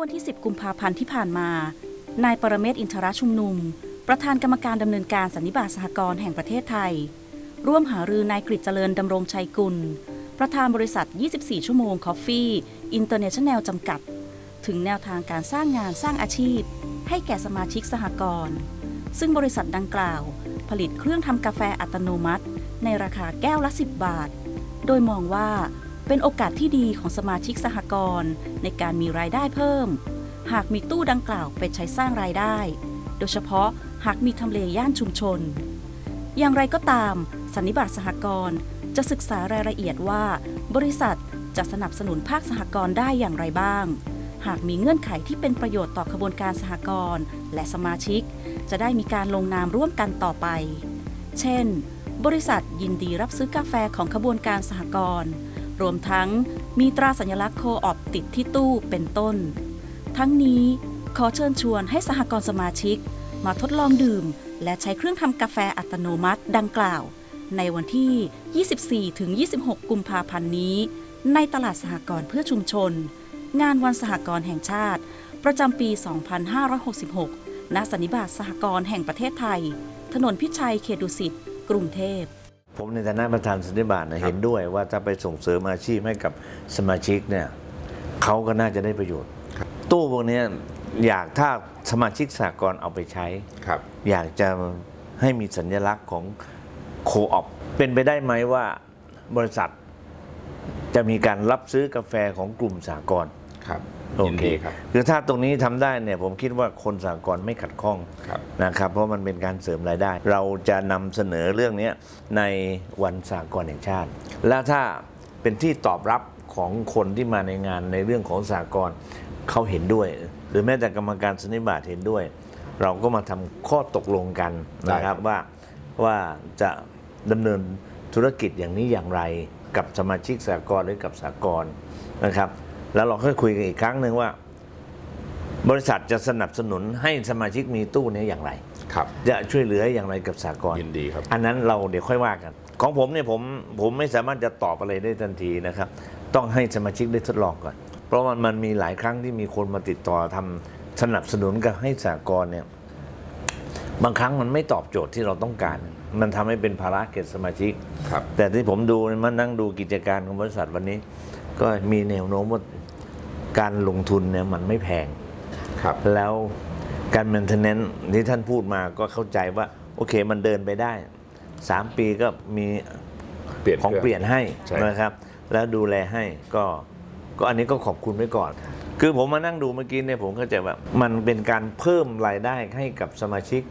วันที่ 10 กุมภาพันธ์ที่ผ่านมา นายปรเมศอินทรชุมนุม ประธานกรรมการดำเนินการสันนิบาตสหกรณ์แห่งประเทศไทย ร่วมหารือนายกฤษเจริญดำรงชัยกุล ประธานบริษัท 24 ชั่วโมงคอฟฟี่อินเตอร์เนชั่นแนลจำกัด ถึงแนวทางการสร้างงานสร้างอาชีพ ให้แก่สมาชิกสหกรณ์ซึ่งบริษัทดังกล่าว ผลิตเครื่องทำกาแฟอัตโนมัติ ในราคาแก้วละ 10 บาท โดยมองว่า เป็นโอกาสที่ดีของสมาชิกสหกรณ์ในการมีรายได้เพิ่ม หากมีตู้ดังกล่าวไปใช้สร้างรายได้ โดยเฉพาะหากมีทำเลย่านชุมชน อย่างไรก็ตาม สันนิบาตสหกรณ์จะศึกษารายละเอียดว่า บริษัทจะสนับสนุนภาคสหกรณ์ได้อย่างไรบ้าง หากมีเงื่อนไขที่เป็นประโยชน์ต่อขบวนการสหกรณ์และสมาชิก จะได้มีการลงนามร่วมกันต่อไป เช่น บริษัทยินดีรับซื้อกาแฟของขบวนการสหกรณ์ รวมทั้งมีตราสัญลักษณ์โคออปติดที่ตู้เป็นต้น ทั้งนี้ขอเชิญชวนให้สหกรณ์สมาชิก มาทดลองดื่ม และใช้เครื่องทำกาแฟอัตโนมัติดังกล่าว ในวันที่ 24-26 กุมภาพันธ์นี้ ในตลาดสหกรณ์เพื่อชุมชน งานวันสหกรณ์แห่งชาติ ประจำปี 2566 ณ สันนิบาตสหกรณ์แห่งประเทศไทย ถนนพิชัยเขตดุสิต กรุงเทพ ผมในฐานะประธานสันนิบาตนะเห็นด้วยว่าถ้าไปส่งเสริมอาชีพให้กับสมาชิกเนี่ยเขาก็น่าจะได้ประโยชน์ ตู้พวกเนี้ยอยากถ้าสมาชิกสากลเอาไปใช้ครับอยากจะให้มีสัญลักษณ์ของโคออปเป็นไปได้ไหมว่าบริษัทจะมีการรับซื้อกาแฟของกลุ่มสากล ครับโอยินเคดีครับคือถ้าตรงนี้ทำได้เนี่ยผมคิดว่าคนสากลไม่ขัดข้องครับนะครับ เพราะมันเป็นการเสริมรายได้ เราจะนำเสนอเรื่องนี้ในวันสากลแห่งชาติ แล้วถ้าเป็นที่ตอบรับของคนที่มาในงานในเรื่องของสากลเขาเห็นด้วย หรือแม้แต่กรรมการสนิบาตเห็นด้วย เราก็มาทำข้อตกลงกันนะครับว่าว่าจะดำเนินธุรกิจอย่างนี้อย่างไรกับสมาชิกสากลหรือกับสากลนะครับ แล้วเราค่อยคุยกันอีกครั้งหนึ่งว่า บริษัทจะสนับสนุนให้สมาชิกมีตู้นี้อย่างไร ครับ จะช่วยเหลืออย่างไรกับสากลยินดีครับ อันนั้นเราเดี๋ยวค่อยว่ากัน ของผมเนี่ยผมผมไม่สามารถจะตอบอะไรได้ทันทีนะครับ ต้องให้สมาชิกได้ทดลองก่อน เพราะมันมันมีหลายครั้งที่มีคนมาติดต่อทำสนับสนุนกับให้สากลเนี่ยบางครั้งมันไม่ตอบโจทย์ที่เราต้องการ มันทำให้เป็นภาระเกิดสมาชิก ครับ แต่ที่ผมดูเนี่ยมานั่งดูกิจการของบริษัทวันนี้ ก็มีแนวโน้มว่า การลงทุนเนี่ยมันไม่แพง ครับ แล้วการ maintenance ที่ท่านพูดมาก็เข้าใจว่า โอเคมันเดินไปได้ 3 ปีก็มีเปลี่ยนของครื่เปลี่ยนให้ใช่ นะครับ แล้วดูแลให้ก็ก็อันนี้ก็ขอบคุณไว้ก่อน คือผมมานั่งดูเมื่อกี้เนี่ยผมเข้าใจว่ามันเป็นการเพิ่มรายได้ให้กับสมาชิก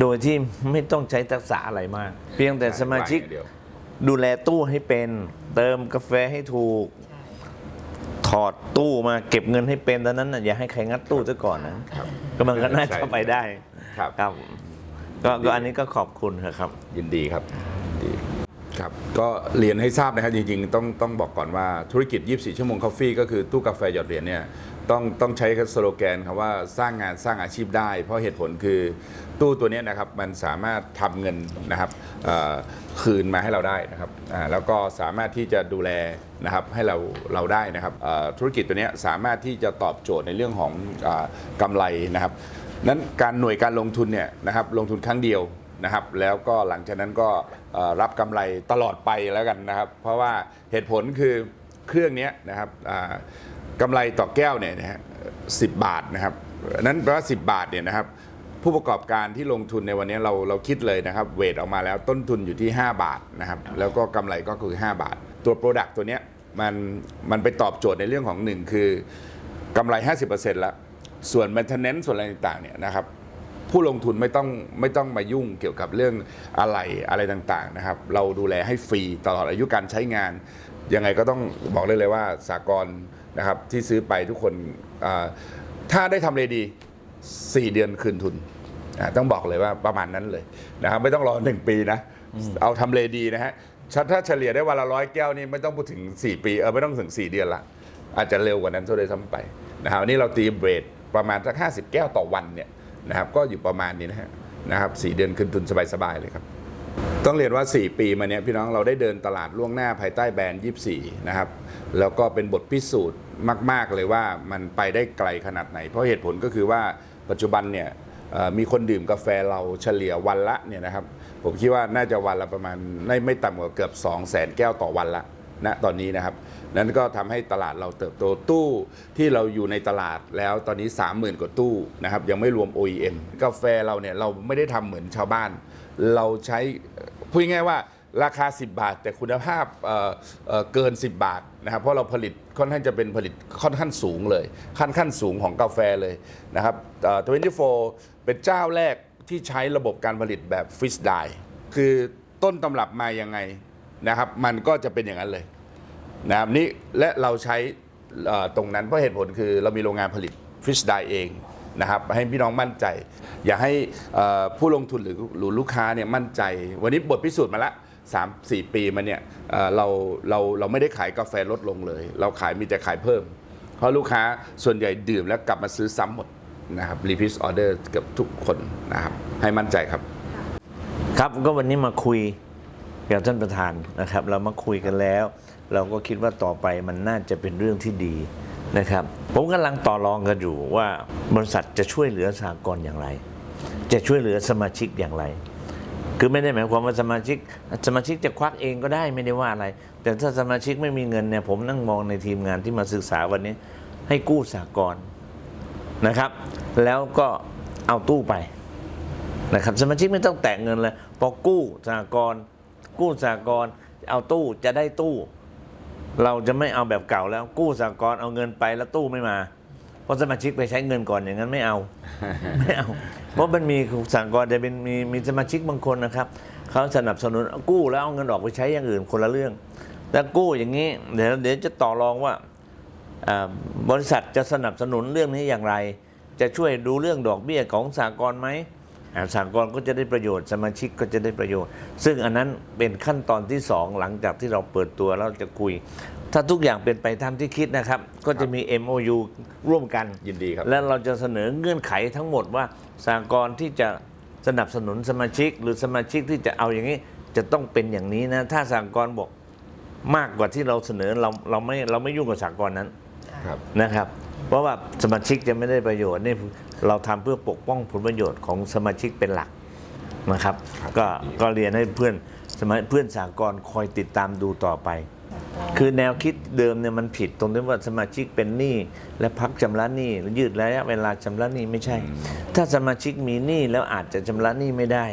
โดยที่ไม่ต้องใช้ทักษะอะไรมาก เพียงแต่สมาชิก เดียว ดูแลตู้ให้เป็น เติมกาแฟให้ถูกถ อดตู้มาเก็บเงินให้เป็นตอนนั้นน่ะอย่าให้ใครงัดตู้ซะก่อนนะครับก็มันก็น่าจะไปได้ครับครับก็ก็อันนี้ก็ขอบคุณครับ ยินดีครับยินดีครับก็เรียนให้ทราบนะครับจริงๆ ต้องต้องบอกก่อนว่าธุรกิจ 24 ชั่วโมงคอฟฟี่ก็คือตู้กาแฟหยอดเหรียญเนี่ย ต้องต้องใช้สโลแกนครับว่าสร้างงานสร้างอาชีพได้ เพราะเหตุผลคือตู้ตัวนี้นะครับมันสามารถทำเงินนะครับคืนมาให้เราได้นะครับแล้วก็สามารถที่จะดูแลนะครับให้เราเราได้นะครับธุรกิจตัวนี้สามารถที่จะตอบโจทย์ในเรื่องของอากำไรนะครับนั้นการหน่วยการลงทุนเนี่ยนะครับลงทุนครั้งเดียวนะครับแล้วก็หลังจากนั้นก็รับกำไรตลอดไปแล้วกันนะครับ เพราะว่าเหตุผลคือเครื่องนี้นะครับ กำไรต่อแก้วเนี่ยนะฮะสิบาทนะครับนั้นแปลว่า10บาทเนี่ยนะครับผู้ประกอบการที่ลงทุนในวันนี้เราเราคิดเลยนะครับ เวทออกมาแล้วต้นทุนอยู่ที่ 5 บาทนะครับแล้วก็กำไรก็คือ 5 บาท ตัวโปรดักต์ตัวเนี้ยมันมันไปตอบโจทย์ในเรื่องของหนึ่งคือกำไร 50%แล้ว ส่วน maintenance ส่วนอะไรต่างๆเนี่ยนะครับผู้ลงทุนไม่ต้องไม่ต้องมายุ่งเกี่ยวกับเรื่องอะไรอะไรต่างๆนะครับ เราดูแลให้ฟรีตลอดอายุการใช้งาน ยังไงก็ต้องบอกเลยเลยว่าสากล นะครับที่ซื้อไปทุกคนอ่าถ้าได้ทำเลดี 4 เดือนคืนทุนอ่าต้องบอกเลยว่าประมาณนั้นเลยนะครับไม่ต้องรอ 1 ปีนะ เอาทำเลดีนะฮะถ้าถ้าเฉลี่ยได้วันละร้อยแก้วนี่ไม่ต้องพูดถึง 4 ปีเออไม่ต้องถึง 4 เดือนละ อาจจะเร็วกว่านั้นด้วยซ้ำไปนะครับอันนี้เราตีเบรดประมาณสัก 50 แก้วต่อวันเนี่ยนะครับก็อยู่ประมาณนี้นะฮะนะครับสเดือนคืนทุนสบายๆเลยครับ ต้องเรียนว่า 4 ปีมาเนี้ยพี่น้องเราได้เดินตลาดล่วงหน้าภายใต้แบรนด์ 24 นะครับ แล้วก็เป็นบทพิสูจน์มาก ๆ เลยว่ามันไปได้ไกลขนาดไหน เพราะเหตุผลก็คือว่าปัจจุบันเนี่ยมีคนดื่มกาแฟเราเฉลี่ยวันละเนี่ยนะครับผมคิดว่าน่าจะวันละประมาณไม่ไม่ต่ำกว่าเกือบ 2 0 0แสนแก้วต่อวันละนะตอนนี้นะครับนั้นก็ทำให้ตลาดเราเติบโตตู้ที่เราอยู่ในตลาดแล้วตอนนี้ 30,000 กว่าตู้นะครับยังไม่รวม OEM กาแฟเราเนี่ยเราไม่ได้ทำเหมือนชาวบ้าน เราใช้ พูดง่ายว่าราคา 10 บาท แต่คุณภาพเอ่อเอ่อเกิน 10 บาทนะครับเพราะเราผลิตค่อนข้างจะเป็นผลิตค่อนข้างสูงเลย ขั้นขั้นสูงของกาแฟเลยนะครับเอ่อ24 เป็นเจ้าแรกที่ใช้ระบบการผลิตแบบฟรีสไดคือต้นตำรับมายังไงนะครับ มันก็จะเป็นอย่างนั้นเลยนะครับนี่และเราใช้เอ่อตรงนั้นเพราะเหตุผลคือเรามีโรงงานผลิตฟิชไดเอง นะครับให้พี่น้องมั่นใจ อยากให้ผู้ลงทุนหรือหรือลูกค้าเนี่ยมั่นใจ วันนี้บทพิสูจน์มาละ3 4ปีมาเนี่ยเราเราเราไม่ได้ขายกาแฟลดลงเลย เราขายมีแต่ขายเพิ่ม เพราะลูกค้าส่วนใหญ่ดื่มแล้วกลับมาซื้อซ้ำหมดนะครับรีพิสออเดอร์เกับทุกคนนะครับให้มั่นใจครับ ครับก็วันนี้มาคุยกับท่านประธานนะครับ เรามาคุยกันแล้ว เราก็คิดว่าต่อไปมันน่าจะเป็นเรื่องที่ดี นะครับ ผมกำลังต่อรองกันอยู่ว่าบริษัทจะช่วยเหลือสหกรณ์อย่างไร จะช่วยเหลือสมาชิกอย่างไร คือไม่ได้หมายความว่าสมาชิกสมาชิกจะควักเองก็ได้ไม่ได้ว่าอะไร แต่ถ้าสมาชิกไม่มีเงินเนี่ยผมนั่งมองในทีมงานที่มาศึกษาวันนี้ให้กู้สหกรณ์นะครับ แล้วก็เอาตู้ไปนะครับสมาชิกไม่ต้องแตะเงินเลยพอกู้สหกรณ์กู้สหกรณ์เอาตู้จะได้ตู้ เราจะไม่เอาแบบเก่าแล้วกู้สหกรณ์เอาเงินไปแล้วตู้ไม่มา เพราะสมาชิกไปใช้เงินก่อนอย่างนั้นไม่เอาไม่เอา เพราะมันมีสหกรณ์จะเป็นมีมีสมาชิกบางคนนะครับเขาสนับสนุนกู้แล้วเอาเงินออกไปใช้อย่างอื่นคนละเรื่องแต่กู้อย่างนี้เดี๋ยวเดี๋ยวจะต่อรองว่าอ่าบริษัทจะสนับสนุนเรื่องนี้อย่างไร จะช่วยดูเรื่องดอกเบี้ยของสากลไหมอ่า สากลก็จะได้ประโยชน์สมาชิกก็จะได้ประโยชน์ ซึ่งอันนั้นเป็นขั้นตอนที่สองหลังจากที่เราเปิดตัวแล้วจะคุย ถ้าทุกอย่างเป็นไปตามที่คิดนะครับ ก็จะมี MOU ร่วมกันยินดีครับและเราจะเสนอเงื่อนไขทั้งหมดว่าสากลที่จะสนับสนุนสมาชิก หรือสมาชิกที่จะเอาอย่างนี้จะต้องเป็นอย่างนี้นะ ถ้าสากลบอกมากกว่าที่เราเสนอเราเราไม่เราไม่ยุ่งกับสากลนั้นครับนะครับ เพราะว่าสมาชิกจะไม่ได้ประโยชน์นี่เราทำเพื่อปกป้องผลประโยชน์ของสมาชิกเป็นหลักนะครับครับก็ก็เรียนให้เพื่อนสมาเพื่อนสากลคอยติดตามดูต่อไป คือแนวคิดเดิมเนี่ยมันผิดตรงที่ว่าสมาชิกเป็นหนี้และพักชำระหนี้หรือยืดระยะเวลาชำระหนี้ไม่ใช่ ถ้าสมาชิกมีหนี้แล้วอาจจะชำระหนี้ไม่ได้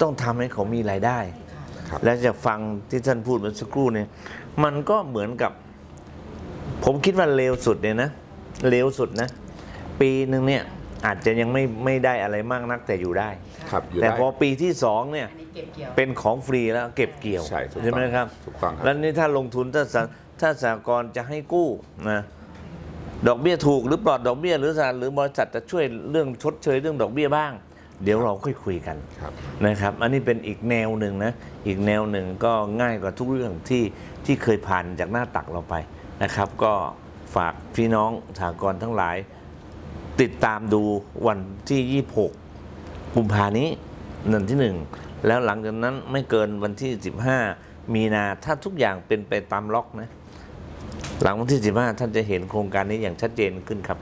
ต้องทำให้เขามีรายได้ครับและจะฟังที่ท่านพูดเมื่อสักครู่เนี่ยมันก็เหมือนกับ ผมคิดว่าเร็วสุดเนี่ยนะ เร็วสุดนะ ปีหนึ่งเนี่ยอาจจะยังไม่ไม่ได้อะไรมากนักแต่อยู่ได้ ครับอยู่แต่ได้ พอปีที่สองเนี่ยอันนี้เก็บเกี่ยว เป็นของฟรีแล้วเก็บเกี่ยวใช่ถูกต้องไหมครับถูกต้องครับ แล้วนี่ถ้าลงทุนถ้าสาถ้าสากลจะให้กู้นะดอกเบี้ยถูกหรือปลอดดอกเบี้ยหรือสาหรือบริษัทจะช่วยเรื่องชดเชยเรื่องดอกเบี้ยบ้าง เดี๋ยวเราค่อยคุยกัน ครับ นะครับ อันนี้เป็นอีกแนวหนึ่งนะ อีกแนวหนึ่งก็ง่ายกว่าทุกเรื่องที่ที่เคยผ่านจากหน้าตักเราไปนะครับ ก็ ฝากพี่น้องสากรทั้งหลาย ติดตามดูวันที่ 26 กุมภานี้นันที่หนึ่งแล้วหลังจากนั้นไม่เกินวันที่ 15 มีนาถ้าทุกอย่างเป็นไปตามล็อกนะ หลังวันที่ 15 ท่านจะเห็นโครงการนี้อย่างชัดเจนขึ้นครับ